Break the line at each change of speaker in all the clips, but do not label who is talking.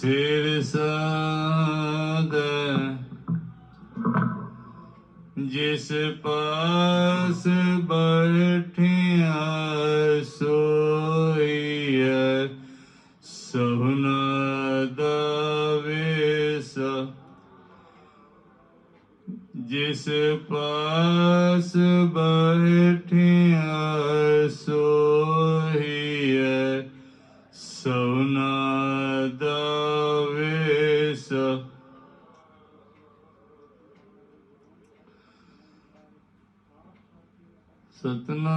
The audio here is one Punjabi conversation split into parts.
ਸਿਰ ਜਿਸ ਪਾਸ ਬੈਠਿਆ ਸੋਈਐ ਸਭਨਾ ਦਾ ਵੇਸ। ਜਿਸ ਪਾਸ ਬੈਠਿਆ ਸਤਨਾਮ।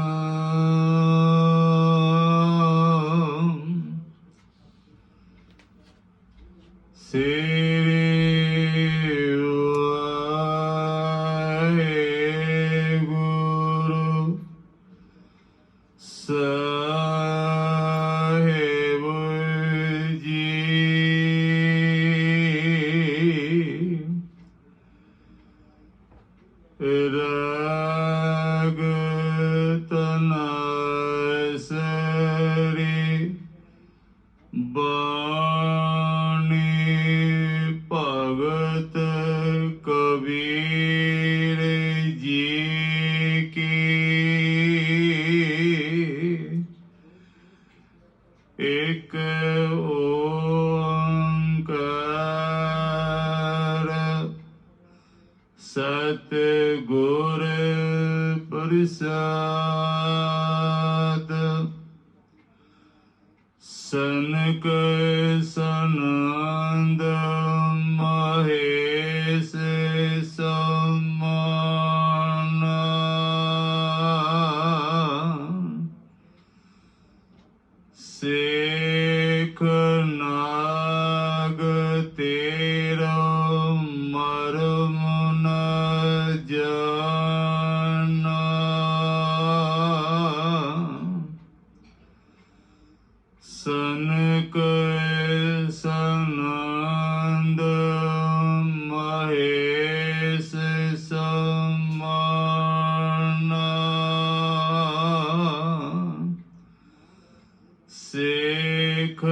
ਸ੍ਰੀ ਗੁਰ ਪ੍ਰਸਾਦ। ਸਨਕ ਸਨੰਦ ਸਨਕ ਸਨੰਦ ਮਹੇਸ਼ ਸਮਾਨਾ ਸੇਖ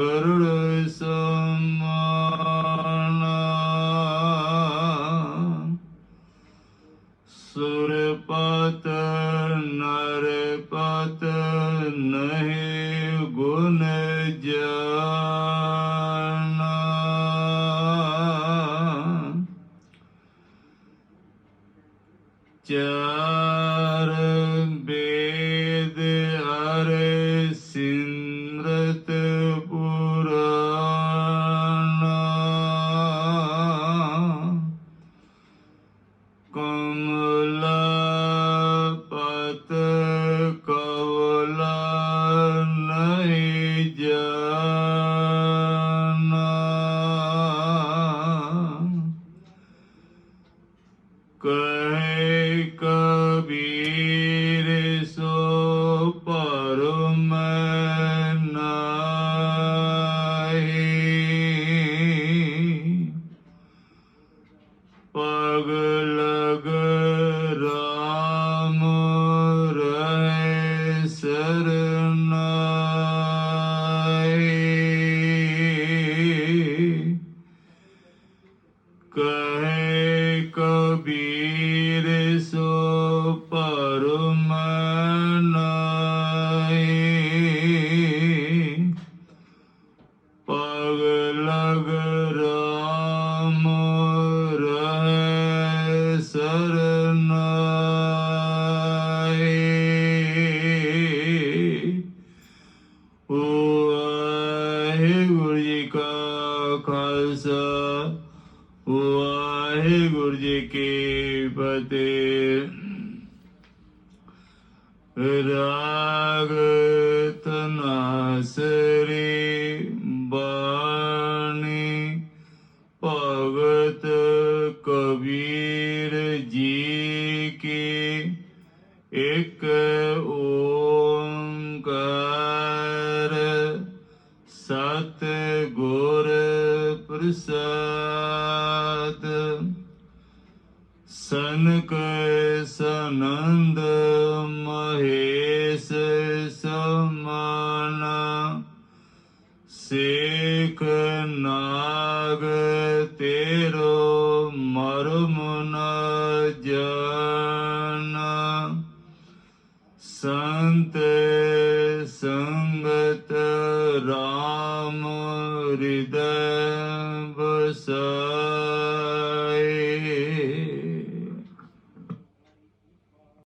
गरुड़ समान सुरपत नरपत नहीं गुण जाना जा como के पते राग तनासरी बाणी भगत कबीर जी के एक ओंकार सत गोर प्रसाद। ਸਨਕ ਸਨੰਦ ਮਹੇਸ਼ ਸਮਾਨਾ, ਸੇਖ ਨਾਗ ਤੇਰੋ ਮਰਮ ਨ ਜਾਣਾ ਸੰਤ ਸੰਗਤ ਰਾਮ ਹਿਰਦੈ ਬਸਾ